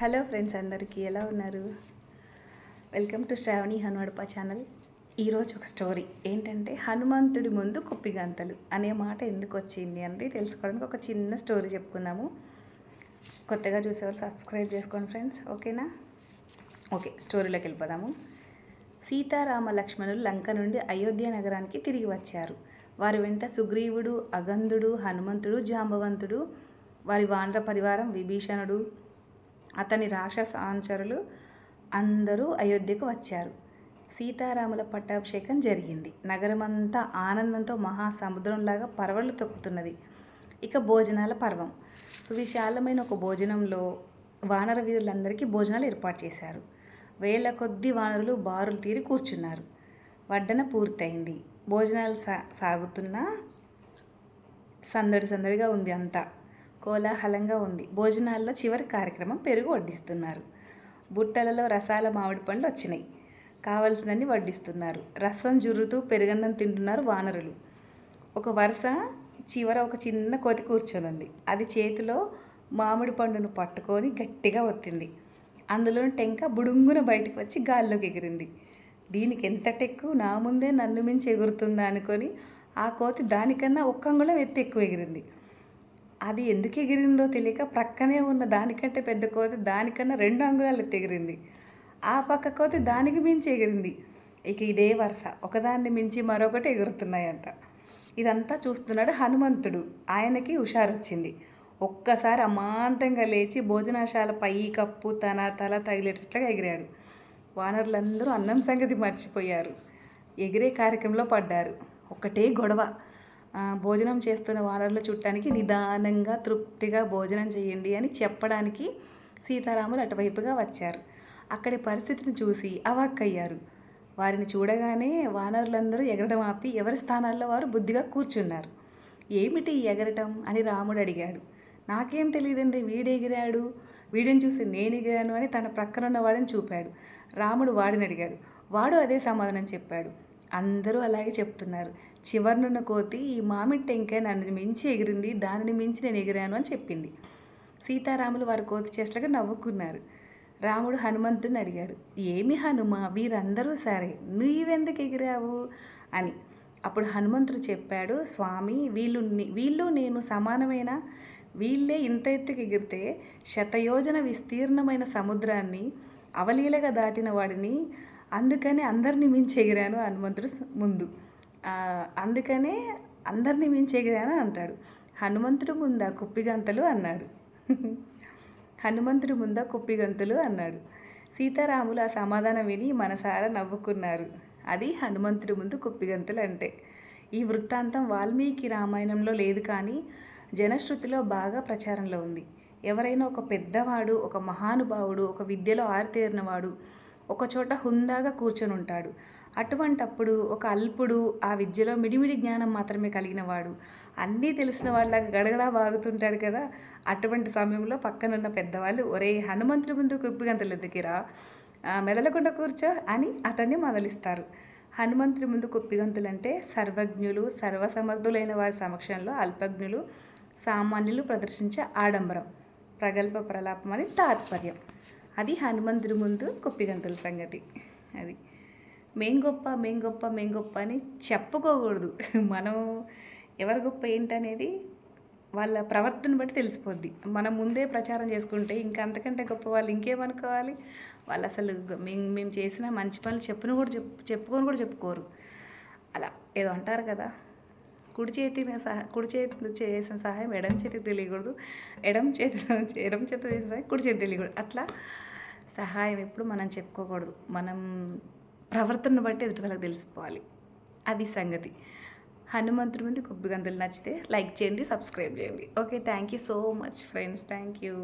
Hello friends అందరికీ ఎలా ఉన్నారు? Welcome to Sravani Hanumadapa channel. ఈరోజు ఒక స్టోరీ. ఏంటంటే హనుమంతుడి ముందు కుప్పిగంతలు అనే మాట ఎందుకు వచ్చింది అనేది తెలుసుకోవడానికి ఒక చిన్న స్టోరీ చెప్పుకుందాము. కొత్తగా చూసేవారు సబ్స్క్రైబ్ చేసుకోండి ఫ్రెండ్స్. ఓకేనా? ఓకే స్టోరీలోకి వెళ్ళిపోదాము. సీతారామ లక్ష్మణులు లంక నుండి అయోధ్య నగరానికి తిరిగి వచ్చారు. వారి వెంట సుగ్రీవుడు అగంధుడు హనుమంతుడు జాంబవంతుడు వారి వానర పరివారం విభీషణుడు అతని రాక్షస అనుచరులు అందరూ అయోధ్యకు వచ్చారు. సీతారాముల పట్టాభిషేకం జరిగింది. నగరమంతా ఆనందంతో మహాసముద్రంలాగా పరవళ్ళు తొక్కుతున్నది. ఇక భోజనాల పర్వం. సువిశాలమైన ఒక భోజనంలో వానర వీరులందరికీ భోజనాలు ఏర్పాటు చేశారు. వేల కొద్ది వానరులు బారులు తీరి కూర్చున్నారు. వడ్డన పూర్తయింది. భోజనాలు సా సాగుతున్నా సందడి సందడిగా ఉంది అంతా. కోలాహలంగా ఉంది. భోజనాల్లో చివరి కార్యక్రమం పెరుగు వడ్డిస్తున్నారు. బుట్టలలో రసాల మామిడి పండ్లు వచ్చినాయి. కావలసినన్ని వడ్డిస్తున్నారు. రసం జుర్రుతూ పెరుగన్నం తింటున్నారు వానరులు. ఒక వరుస చివర ఒక చిన్న కోతి కూర్చొని ఉంది అది చేతిలో మామిడి పండును పట్టుకొని గట్టిగా ఒత్తింది. అందులో టెంక బుడుంగున బయటకు వచ్చి గాల్లోకి ఎగిరింది. దీనికి ఎంత టెక్కు? నా ముందే నన్ను మించి ఎగురుతుందా? అనుకొని ఆ కోతి దానికన్నా ఒక్క అంగుళం ఎత్తి ఎక్కువ ఎగిరింది. అది ఎందుకు ఎగిరిందో తెలియక ప్రక్కనే ఉన్న దానికంటే పెద్ద కోతి దానికన్నా రెండు అంగుళాలు ఎగిరింది ఆ పక్క కోతి దానికి మించి ఎగిరింది. ఇక ఇదే వరుస. ఒకదాన్ని మించి మరొకటి ఎగురుతున్నాయంట. ఇదంతా చూస్తున్నాడు హనుమంతుడు. ఆయనకి హుషారొచ్చింది. ఒక్కసారి అమాంతంగా లేచి భోజనశాల పై కప్పు తన తల తగిలేటట్లుగా ఎగిరాడు. వానరులందరూ అన్నం సంగతి మర్చిపోయారు. ఎగిరే కార్యక్రమంలో పడ్డారు. ఒకటే గొడవ. భోజనం చేస్తున్న వానరుల చుట్టానికి నిదానంగా తృప్తిగా భోజనం చేయండి అని చెప్పడానికి సీతారాములు అటువైపుగా వచ్చారు. అక్కడి పరిస్థితిని చూసి అవాక్కయ్యారు. వారిని చూడగానే వానరులందరూ ఎగరడం ఆపి ఎవరి స్థానాల్లో వారు బుద్ధిగా కూర్చున్నారు. ఏమిటి ఎగరటం అని రాముడు అడిగాడు. నాకేం తెలియదండి వీడు ఎగిరాడు వీడిని చూసి నేను ఎగిరాను అని తన ప్రక్కన ఉన్న వాడిని చూపాడు. రాముడు వాడిని అడిగాడు. వాడు అదే సమాధానం చెప్పాడు. అందరూ అలాగే చెప్తున్నారు. చివరినున్న కోతి ఈ మామిడి టెంకాయ నన్ను మించి ఎగిరింది దానిని మించి నేను ఎగిరాను అని చెప్పింది. సీతారాములు వారి కోతి చేష్టగా నవ్వుకున్నారు. రాముడు హనుమంతుని అడిగాడు ఏమి హనుమ వీరందరూ సరే నువ్వెందుకు ఎగిరావు? అని. అప్పుడు హనుమంతుడు చెప్పాడు స్వామి వీళ్ళు వీళ్ళు నేను సమానమైన? వీళ్ళే ఇంత ఎత్తుకు ఎగిరితే శతయోజన విస్తీర్ణమైన సముద్రాన్ని అవలీలగా దాటిన వాడిని అందుకని అందరినీ మించి ఎగిరాను హనుమంతుడు ముందు. అందుకనే అందరినీ మించి ఎగిరాను అంటాడు. హనుమంతుడు ముందా కుప్పిగంతలు అన్నాడు. హనుమంతుడు ముందా కుప్పిగంతులు అన్నాడు. సీతారాములు ఆ సమాధానం విని మనసారా నవ్వుకున్నారు. అది హనుమంతుడి ముందు కుప్పిగంతులు అంటే. ఈ వృత్తాంతం వాల్మీకి రామాయణంలో లేదు కానీ జనశ్రుతిలో బాగా ప్రచారంలో ఉంది. ఎవరైనా ఒక పెద్దవాడు ఒక మహానుభావుడు ఒక విద్యలో ఆరితేరినవాడు ఒకచోట హుందాగా కూర్చొని ఉంటాడు. అటువంటప్పుడు ఒక అల్పుడు ఆ విద్యలో మిడిమిడి జ్ఞానం మాత్రమే కలిగిన వాడు అన్నీ తెలిసిన వాళ్ళగా గడగడా బాగుతుంటాడు కదా. అటువంటి సమయంలో పక్కనున్న పెద్దవాళ్ళు ఒరే హనుమంతుడి ముందు కుప్పిగంతలు ఎద్దుకిరా మెదలకుండా కూర్చో అని అతన్ని మొదలిస్తారు. హనుమంతుడి ముందు కుప్పిగంతులు అంటే సర్వజ్ఞులు సర్వసమర్థులైన వారి సమక్షంలో అల్పజ్ఞులు సామాన్యులు ప్రదర్శించే ఆడంబరం ప్రగల్భ ప్రలాపం అని తాత్పర్యం. అది హనుమంతుడి ముందు కుప్పిగంతుల సంగతి. అది మేం గొప్ప మేం గొప్ప మేం గొప్ప అని చెప్పుకోకూడదు. మనం ఎవరు గొప్ప ఏంటనేది వాళ్ళ ప్రవర్తన బట్టి తెలిసిపోద్ది. మనం ముందే ప్రచారం చేసుకుంటే ఇంకా అంతకంటే గొప్ప వాళ్ళు ఇంకేమనుకోవాలి? వాళ్ళు అసలు మేము మేము చేసిన మంచి పనులు చెప్పును కూడా చెప్పు చెప్పుకొని కూడా చెప్పుకోరు. అలా ఏదో అంటారు కదా కుడి చేతిని సహా కుడి చేతి చేసిన సహాయం ఎడం చేతికి తెలియకూడదు. ఎడం చేతిలో ఎడం చేతి చేసిన సహాయం కుడి చేతి తెలియకూడదు. అట్లా సహాయం ఎప్పుడు మనం చెప్పుకోకూడదు. మనం ప్రవర్తనను బట్టి ఎదుటి వాళ్ళకి తెలిసిపోవాలి. అది సంగతి. హనుమంతుడి ముందు కొబ్బి గంతులు నచ్చితే లైక్ చేయండి సబ్స్క్రైబ్ చేయండి. Okay thank you so much friends. Thank you.